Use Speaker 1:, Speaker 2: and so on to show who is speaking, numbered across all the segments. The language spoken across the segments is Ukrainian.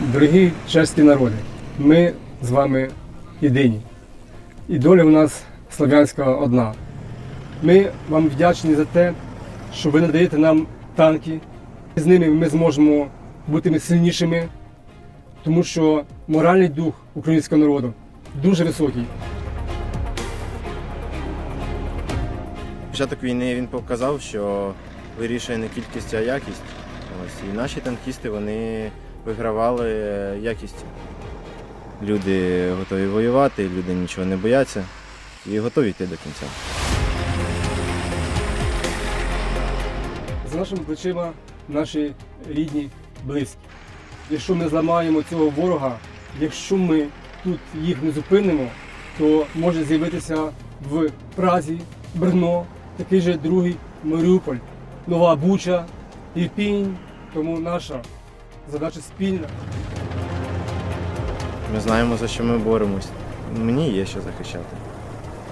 Speaker 1: Дорогі чеські народи, ми з вами єдині. І доля у нас слов'янська одна. Ми вам вдячні за те, що ви надаєте нам танки. З ними ми зможемо бути сильнішими, тому що моральний дух українського народу дуже високий.
Speaker 2: Початок війни він показав, що вирішує не кількість, а якість. Ось. І наші танкісти вони вигравали якістю. Люди готові воювати, люди нічого не бояться і готові йти до кінця.
Speaker 1: За нашими плечима наші рідні, близькі. Якщо ми зламаємо цього ворога, якщо ми тут їх не зупинимо, то може з'явитися в Празі, Брно, такий же другий Маріуполь, Нова Буча, Ірпінь. Тому наша задача спільна.
Speaker 2: Ми знаємо, за що ми боремось. Мені є що захищати.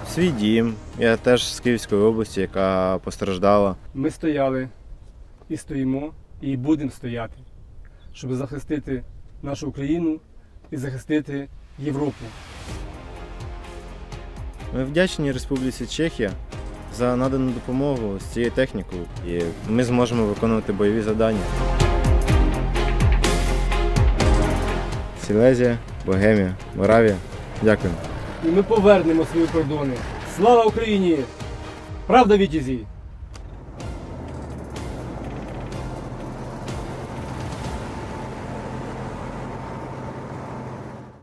Speaker 2: Свій дім. Я теж з Київської області, яка постраждала.
Speaker 1: Ми стояли і стоїмо, і будемо стояти, щоб захистити нашу Україну і захистити Європу.
Speaker 2: Ми вдячні Республіці Чехія за надану допомогу з цією технікою, і ми зможемо виконувати бойові завдання. Сілезія, Богемія, Моравія. Дякую.
Speaker 1: І ми повернемо свої кордони. Слава Україні! Правда, Вітязі!